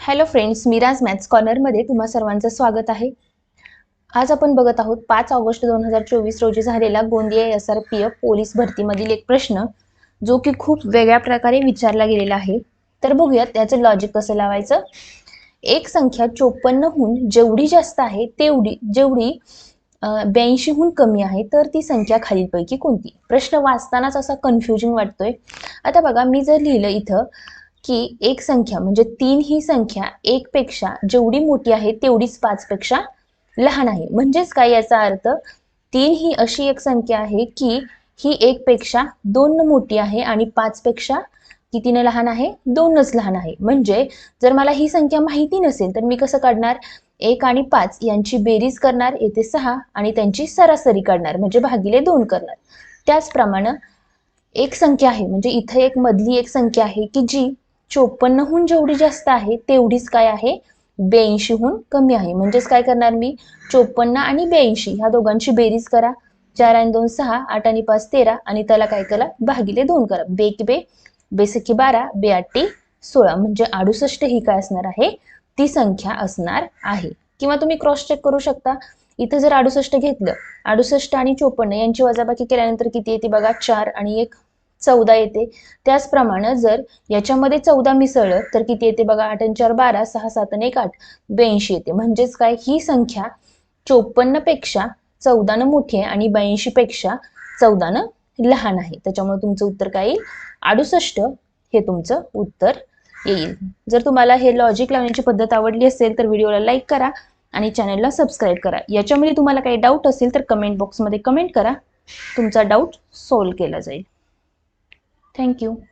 Hello friends Miraj maths कॉर्नरमध्ये तुम्हा सर्वांचं स्वागत आहे. आज आपण बघत आहोत पाच ऑगस्ट दोन हजार चोवीस रोजी झालेला Gondia S R P F police भरतीमधील एक प्रश्न जो की खूप वेगळ्या प्रकारे विचारला गेलेला आहे. तर बघूयात त्याचं लॉजिक कसं लावायचं? एक संख्या चोपन्नहून जेवढी जास्त आहे तेवढी जेवढी ब्याऐंशीहून कमी आहे तर ती संख्या खालीलपैकी कोणती? प्रश्न वाचतानाच असा कन्फ्युजिंग वाटतोय. आता बघा मी जर लिहिलं इथं की एक संख्या म्हणजे तीन ही संख्या एक पेक्षा जेवढी मोठी आहे तेवढीच पाच पेक्षा लहान आहे. म्हणजेच काय याचा अर्थ तीन ही अशी एक संख्या आहे की ही एक पेक्षा दोन मोठी आहे आणि पाच पेक्षा कितीने लहान आहे? दोनच लहान आहे. म्हणजे जर मला ही संख्या माहिती नसेल तर मी कसं काढणार? एक आणि पाच यांची बेरीज करणार येथे सहा आणि त्यांची सरासरी काढणार म्हणजे भागिले दोन करणार. त्याचप्रमाणे एक संख्या आहे म्हणजे इथे एक मधली एक संख्या आहे की जी चोपन्नहून जेवढी जास्त आहे तेवढीच काय आहे? ब्याऐंशीहून कमी आहे. म्हणजेच काय करणार मी? चोपन्न आणि ब्याऐंशी ह्या दोघांची बेरीज करा. चार आणि दोन सहा आठ आणि पाच तेरा आणि त्याला काय करा? भागिले दोन करा. बेक बे बेसकी बारा बे आठी सोळा. म्हणजे अडुसष्ट ही काय असणार आहे? ती संख्या असणार आहे. किंवा तुम्ही क्रॉस चेक करू शकता. इथं जर अडुसष्ट घेतलं अडुसष्ट आणि चोपन्न यांची वजाबाकी केल्यानंतर किती येते बघा? चार आणि एक. चौदा येते. त्याचप्रमाणे जर याच्यामध्ये चौदा मिसळलं तर किती येते बघा? आठ आणि चार बारा सहा सात आणि एक आठ. ब्याऐंशी येते. म्हणजेच काय? ही संख्या चोपन्नपेक्षा चौदानं मोठी आहे आणि ब्याऐंशी पेक्षा चौदानं लहान आहे. त्याच्यामुळे तुमचं उत्तर काय येईल? अडुसष्ट. हे तुमचं उत्तर येईल. जर तुम्हाला हे लॉजिक लावण्याची पद्धत आवडली असेल तर व्हिडिओला लाईक करा आणि चॅनलला सबस्क्राईब करा. याच्यामध्ये तुम्हाला काही डाऊट असेल तर कमेंट बॉक्समध्ये कमेंट करा. तुमचा डाऊट सॉल्व केला जाईल. Thank you.